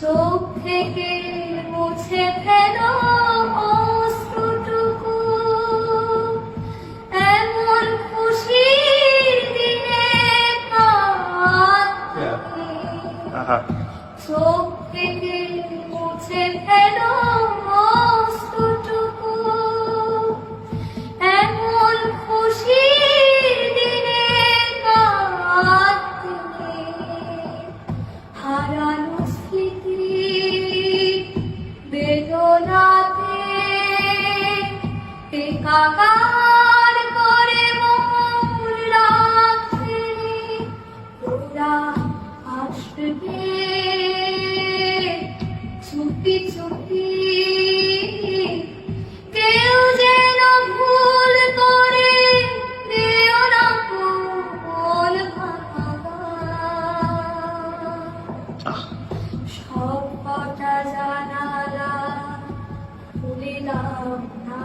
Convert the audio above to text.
চোখ থেকে মুছে ফেলো অশ্রুটুকু এমন খুশি দিনে চোখ থেকে মুছে ফেলো একাকার করে মন রাখতে ওরা আসবে। কেউ যেন ভুল করে দিও না সব কটা জানালা খুলিলাম না।